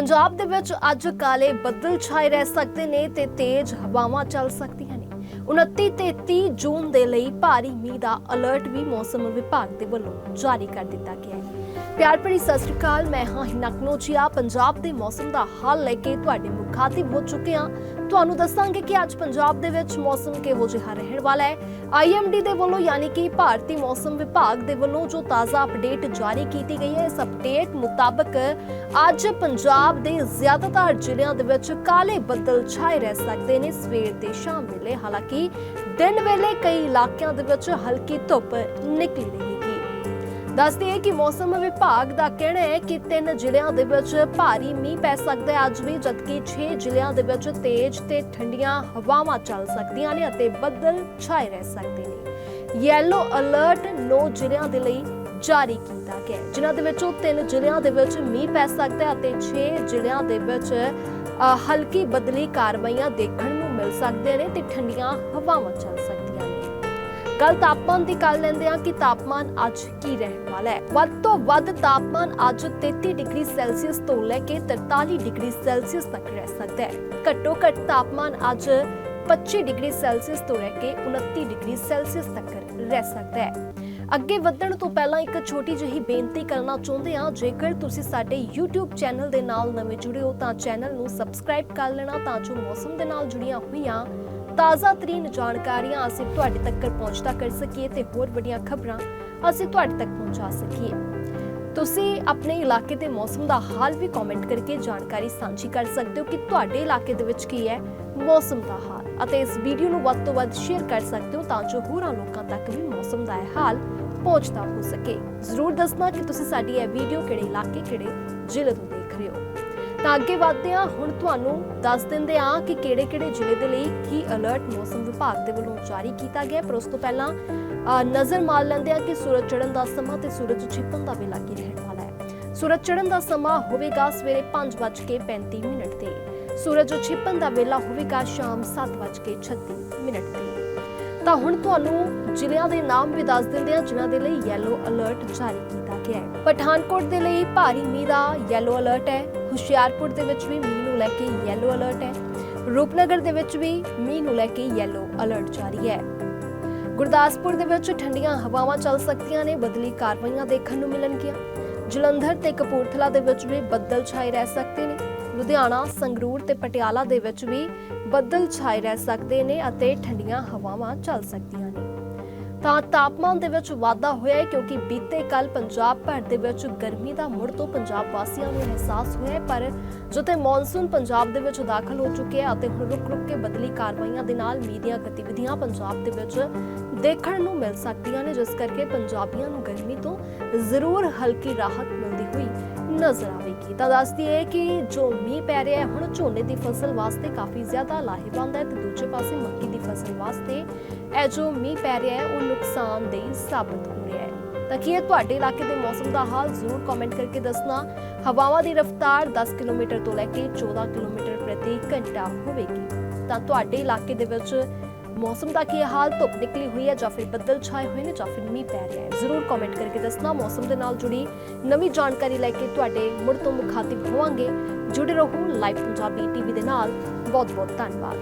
ਪੰਜਾਬ ਦੇ ਵਿੱਚ ਅੱਜ ਕਾਲੇ ਬੱਦਲ ਛਾਏ ਰਹਿ ਸਕਦੇ ਨੇ ਤੇ ਤੇਜ਼ ਹਵਾਵਾਂ ਚੱਲ ਸਕਦੀਆਂ ਨੇ। 29 ਤੇ 30 ਜੂਨ ਦੇ ਲਈ ਭਾਰੀ ਮੀਂਹ ਦਾ ਅਲਰਟ ਵੀ ਮੌਸਮ ਵਿਭਾਗ ਦੇ ਵੱਲੋਂ ਜਾਰੀ ਕਰ ਦਿੱਤਾ ਗਿਆ ਹੈ। ਪਿਆਰ ਭਰੀ ਸਤਿ ਸ਼੍ਰੀ ਅਕਾਲ, ਮੈਂ ਹਾਂ ਹਿਨਕ ਪੰਜਾਬ ਦੇ ਮੌਸਮ ਦਾ ਹਾਲ ਲੈ ਕੇ ਤੁਹਾਡੇ ਮੁਖਾਤਿਬ ਹੋ ਚੁੱਕੇ ਹਾਂ। ਤੁਹਾਨੂੰ ਦੱਸਾਂਗੇ ਕਿ ਅੱਜ ਪੰਜਾਬ ਦੇ ਵਿੱਚ ਮੌਸਮ ਕਿਹੋ ਜਿਹਾ ਰਹਿਣ ਵਾਲਾ ਹੈ। ਆਈਐਮਡੀ ਦੇ ਵੱਲੋਂ ਯਾਨੀ ਕਿ ਭਾਰਤੀ ਮੌਸਮ ਵਿਭਾਗ ਦੇ ਵੱਲੋਂ ਜੋ ਤਾਜ਼ਾ ਅਪਡੇਟ ਜਾਰੀ ਕੀਤੀ ਗਈ ਹੈ, ਇਸ ਅਪਡੇਟ ਮੁਤਾਬਕ ਅੱਜ ਪੰਜਾਬ ਦੇ ਜ਼ਿਆਦਾਤਰ ਜ਼ਿਲ੍ਹਿਆਂ ਦੇ ਵਿੱਚ ਕਾਲੇ ਬੱਦਲ ਛਾਏ ਰਹਿ ਸਕਦੇ ਨੇ ਸਵੇਰ ਤੇ ਸ਼ਾਮ ਵੇਲੇ। ਹਾਲਾਂਕਿ ਦਿਨ ਵੇਲੇ ਕਈ ਇਲਾਕਿਆਂ ਦੇ ਵਿੱਚ ਹਲਕੀ ਧੁੱਪ ਨਿਕਲੀ ਰਹੇਗੀ ਦੱਸਦੇ ਹੈ ਕਿ ਮੌਸਮ ਵਿਭਾਗ ਦਾ ਕਹਿਣਾ ਹੈ ਕਿ ਤਿੰਨ ਜ਼ਿਲ੍ਹਿਆਂ ਦੇ ਵਿੱਚ ਭਾਰੀ ਮੀਂਹ ਪੈ ਸਕਦਾ ਹੈ। ਅੱਜ ਵੀ ਜਦਕਿ 6 ਜ਼ਿਲ੍ਹਿਆਂ ਦੇ ਵਿੱਚ ਤੇਜ਼ ਤੇ ਠੰਡੀਆਂ ਹਵਾਵਾਂ ਚੱਲ ਸਕਦੀਆਂ ਨੇ ਅਤੇ ਬੱਦਲ ਛਾਏ ਰਹਿ ਸਕਦੇ ਨੇ। ਯੈਲੋ ਅਲਰਟ 9 ਜ਼ਿਲ੍ਹਿਆਂ ਦੇ ਲਈ ਜਾਰੀ ਕੀਤਾ ਗਿਆ ਜਿਨ੍ਹਾਂ ਦੇ ਵਿੱਚੋਂ ਤਿੰਨ ਜ਼ਿਲ੍ਹਿਆਂ ਦੇ ਵਿੱਚ ਮੀਂਹ ਪੈ ਸਕਦਾ ਹੈ ਅਤੇ 6 ਜ਼ਿਲ੍ਹਿਆਂ ਦੇ ਵਿੱਚ ਹਲਕੀ ਬਦਲੀ ਕਾਰਵਾਈਆਂ ਦੇਖਣ ਨੂੰ ਮਿਲ ਸਕਦੀਆਂ ਨੇ ਤੇ ਠੰਡੀਆਂ ਹਵਾਵਾਂ ਚੱਲ ਸਕਦੀਆਂ ਨੇ ਤਾਪਮਾਨ ਦੀ ਕਰ ਲੈਂਦੇ ਹਾਂ ਕਿ ਤਾਪਮਾਨ ਅੱਜ ਕੀ ਰਹਿਣ ਵਾਲਾ ਹੈ। ਵੱਧ ਤੋਂ ਵੱਧ ਤਾਪਮਾਨ ਅੱਜ 33 ਡਿਗਰੀ ਸੈਲਸੀਅਸ ਤੋਂ ਲੈ ਕੇ 43 ਡਿਗਰੀ ਸੈਲਸੀਅਸ ਤੱਕ ਰਹਿ ਸਕਦਾ ਹੈ। ਘੱਟੋ ਘੱਟ ਤਾਪਮਾਨ ਅੱਜ 25 ਡਿਗਰੀ ਸੈਲਸੀਅਸ ਤੋਂ ਲੈ ਕੇ 29 ਡਿਗਰੀ ਸੈਲਸੀਅਸ ਤੱਕ ਰਹਿ ਸਕਦਾ ਹੈ। ਅੱਗੇ ਵਧਣ ਤੋਂ ਪਹਿਲਾਂ ਇੱਕ ਛੋਟੀ ਜਿਹੀ ਬੇਨਤੀ ਕਰਨਾ ਚਾਹੁੰਦੇ ਹਾਂ। ਜੇਕਰ ਤੁਸੀਂ ਸਾਡੇ YouTube ਚੈਨਲ ਦੇ ਨਾਲ ਨਵੇਂ ਜੁੜੇ ਹੋ ਤਾਂ ਚੈਨਲ ਨੂੰ ਸਬਸਕ੍ਰਾਈਬ ਕਰ ਲੈਣਾ ਤਾਂ ਜੋ ਮੌਸਮ ਦੇ ਨਾਲ ਜੁੜੀਆਂ ਹੋਈਆਂ ਤਾਜ਼ਾ ਤਰੀਨ ਜਾਣਕਾਰੀਆਂ ਅਸੀਂ ਤੁਹਾਡੇ ਤੱਕ ਪਹੁੰਚਦਾ ਕਰ ਸਕੀਏ ਤੇ ਹੋਰ ਵੱਡੀਆਂ ਖਬਰਾਂ ਅਸੀਂ ਤੁਹਾਡੇ ਤੱਕ ਪਹੁੰਚਾ ਸਕੀਏ। ਤੁਸੀਂ ਆਪਣੇ ਇਲਾਕੇ ਦੇ ਮੌਸਮ ਦਾ ਹਾਲ ਵੀ ਕਮੈਂਟ ਕਰਕੇ ਜਾਣਕਾਰੀ ਸਾਂਝੀ ਕਰ ਸਕਦੇ ਹੋ ਕਿ ਤੁਹਾਡੇ ਇਲਾਕੇ ਦੇ ਵਿੱਚ ਕੀ ਹੈ ਮੌਸਮ ਦਾ ਹਾਲ ਅਤੇ ਇਸ ਵੀਡੀਓ ਨੂੰ ਵੱਧ ਤੋਂ ਵੱਧ ਸ਼ੇਅਰ ਕਰ ਸਕਦੇ ਹੋ ਤਾਂ ਜੋ ਹੋਰਾਂ ਲੋਕਾਂ ਤੱਕ ਵੀ ਮੌਸਮ ਦਾ ਇਹ ਹਾਲ ਪਹੁੰਚਦਾ ਹੋ ਸਕੇ। ਜ਼ਰੂਰ ਦੱਸਣਾ ਕਿ ਤੁਸੀਂ ਸਾਡੀ ਇਹ ਵੀਡੀਓ ਕਿਹੜੇ ਇਲਾਕੇ, ਕਿਹੜੇ ਜ਼ਿਲ੍ਹੇ ਤੋਂ ਦੇਖ ਰਹੇ ਹੋ। ਤਾਂ ਅੱਗੇ ਵਧਦੇ ਹਾਂ। ਹੁਣ ਤੁਹਾਨੂੰ ਦੱਸ ਦਿੰਦੇ ਹਾਂ ਕਿ ਕਿਹੜੇ-ਕਿਹੜੇ ਜ਼ਿਲ੍ਹੇ ਦੇ ਲਈ ਕੀ ਅਲਰਟ ਮੌਸਮ ਵਿਭਾਗ ਦੇ ਵੱਲੋਂ ਜਾਰੀ ਕੀਤਾ ਗਿਆ ਪਰ ਉਸ ਤੋਂ ਪਹਿਲਾਂ ਨਜ਼ਰ ਮਾਰ ਲੈਂਦੇ ਹਾਂ ਕਿ ਸੂਰਜ ਚੜ੍ਹਨ ਦਾ ਸਮਾਂ ਤੇ ਸੂਰਜ ਛਿਪਣ ਦਾ ਵੇਲਾ ਕੀ ਰਹਿਣ ਵਾਲਾ ਹੈ। ਸੂਰਜ ਚੜ੍ਹਨ ਦਾ ਸਮਾਂ ਹੋਵੇਗਾ ਸਵੇਰੇ 5:35 ਮਿੰਟ ਤੇ। ਸੂਰਜ ਛਿਪਣ ਦਾ ਵੇਲਾ ਹੋਵੇਗਾ ਸ਼ਾਮ 7:36 ਮਿੰਟ ਤੇ। ਤਾਂ ਹੁਣ ਤੁਹਾਨੂੰ ਜ਼ਿਲ੍ਹਿਆਂ ਦੇ ਨਾਮ ਵੀ ਦੱਸ ਦਿੰਦੇ ਹਾਂ, ਜਿਨ੍ਹਾਂ ਦੇ ਲਈ ਯੈਲੋ ਅਲਰਟ ਜਾਰੀ ਕੀਤਾ ਗਿਆ ਹੈ। ਪਠਾਨਕੋਟ ਦੇ ਲਈ ਭਾਰੀ ਮੀਂਹ ਦਾ ਯੈਲੋ ਅਲਰਟ ਹੈ। ਹੁਸ਼ਿਆਰਪੁਰ ਦੇ ਵਿੱਚ ਵੀ ਮੀਂਹ ਨੂੰ ਲੈ ਕੇ ਯੈਲੋ ਅਲਰਟ ਹੈ। ਰੂਪਨਗਰ ਦੇ ਵਿੱਚ ਵੀ ਮੀਂਹ ਨੂੰ ਲੈ ਕੇ ਯੈਲੋ ਅਲਰਟ ਜਾਰੀ ਹੈ। ਗੁਰਦਾਸਪੁਰ ਦੇ ਵਿੱਚ ਠੰਡੀਆਂ ਹਵਾਵਾਂ ਚੱਲ ਸਕਦੀਆਂ ਨੇ, ਬਦਲੀ ਕਾਰਵਾਈਆਂ ਦੇਖਣ ਨੂੰ ਮਿਲਣਗੀਆਂ। ਜਲੰਧਰ ਤੇ ਕਪੂਰਥਲਾ ਦੇ ਵਿੱਚ ਵੀ ਬੱਦਲ ਛਾਏ ਰਹਿ ਸਕਦੇ ਨੇ। ਲੁਧਿਆਣਾ, ਸੰਗਰੂਰ ਤੇ ਪਟਿਆਲਾ ਦੇ ਵਿੱਚ ਵੀ ਬੱਦਲ ਛਾਏ ਰਹਿ ਸਕਦੇ ਨੇ ਅਤੇ ਠੰਡੀਆਂ ਹਵਾਵਾਂ ਚੱਲ ਸਕਦੀਆਂ ਨੇ। ਤਾਂ ਤਾਪਮਾਨ ਦੇ ਵਿੱਚ ਵਾਧਾ ਹੋਇਆ ਹੈ ਕਿਉਂਕਿ ਬੀਤੇ ਕੱਲ ਪੰਜਾਬ ਭਰ ਦੇ ਵਿੱਚ ਗਰਮੀ ਦਾ ਮੁੜ ਤੋਂ ਪੰਜਾਬ ਵਾਸੀਆਂ ਨੂੰ ਅਹਿਸਾਸ ਹੋਇਆ ਹੈ, ਪਰ ਜਦੋਂ ਮੌਨਸੂਨ ਪੰਜਾਬ ਦੇ ਵਿੱਚ ਦਾਖਲ ਹੋ ਚੁੱਕਿਆ ਅਤੇ ਹੁਣ ਰੁਕ-ਰੁਕ ਕੇ ਬਦਲੀ ਕਾਰਵਾਈਆਂ ਦੇ ਨਾਲ ਮੀਂਹ ਦੀਆਂ ਗਤੀਵਿਧੀਆਂ ਪੰਜਾਬ ਦੇ ਵਿੱਚ ਦੇਖਣ ਨੂੰ ਮਿਲ ਸਕਦੀਆਂ ਨੇ, ਜਿਸ ਕਰਕੇ ਪੰਜਾਬੀਆਂ ਨੂੰ ਗਰਮੀ ਤੋਂ ਜ਼ਰੂਰ ਹਲਕੀ ਰਾਹਤ ਮਿਲਦੀ ਹੋਈ ਨਜ਼ਰ ਆਵੇਗੀ। ਤਾਂ ਦੱਸਦੀ ਹੈ ਕਿ ਜੋ ਮੀਂਹ ਪੈ ਰਿਹਾ ਹੈ, ਹੁਣ ਝੋਨੇ ਦੀ ਫਸਲ ਵਾਸਤੇ ਕਾਫੀ ਜ਼ਿਆਦਾ ਲਾਹੇਵੰਦ ਹੈ ਤੇ ਦੂਜੇ ਪਾਸੇ ਮੱਕੀ ਦੀ ਫਸਲ ਵਾਸਤੇ ਇਹ ਜੋ ਮੀਂਹ ਪੈ ਰਿਹਾ ਹੈ, ਉਹ ਨੁਕਸਾਨਦੇਹ ਸਾਬਤ ਹੋ ਰਿਹਾ ਹੈ। ਤਾਂ ਕੀ ਇਹ ਤੁਹਾਡੇ ਇਲਾਕੇ ਦੇ ਮੌਸਮ ਦਾ ਹਾਲ ਜ਼ਰੂਰ ਕਮੈਂਟ ਕਰਕੇ ਦੱਸਣਾ। ਹਵਾਵਾਂ ਦੀ ਰਫ਼ਤਾਰ 10 ਕਿਲੋਮੀਟਰ ਤੋਂ ਲੈ ਕੇ 14 ਕਿਲੋਮੀਟਰ ਪ੍ਰਤੀ ਘੰਟਾ ਹੋਵੇਗੀ। ਤਾਂ ਤੁਹਾਡੇ ਇਲਾਕੇ ਦੇ ਵਿੱਚ ਮੌਸਮ ਦਾ ਕੀ ਹਾਲ? ਧੁੱਪ ਨਿਕਲੀ ਹੋਈ ਹੈ ਜਾਂ ਫਿਰ ਬੱਦਲ ਛਾਏ ਹੋਏ ਨੇ ਜਾਂ ਫਿਰ ਮੀਂਹ ਪੈ ਰਿਹਾ ਹੈ? ਜ਼ਰੂਰ ਕਮੈਂਟ ਕਰਕੇ ਦੱਸਣਾ। ਮੌਸਮ ਦੇ ਨਾਲ ਜੁੜੀ ਨਵੀਂ ਜਾਣਕਾਰੀ ਲੈ ਕੇ ਤੁਹਾਡੇ ਮੁੜ ਤੋਂ ਮੁਖਾਤਿਬ ਹੋਵਾਂਗੇ। ਜੁੜੇ ਰਹੋ ਲਾਈਵ ਪੰਜਾਬੀ ਟੀਵੀ ਦੇ ਨਾਲ। ਬਹੁਤ ਬਹੁਤ ਧੰਨਵਾਦ।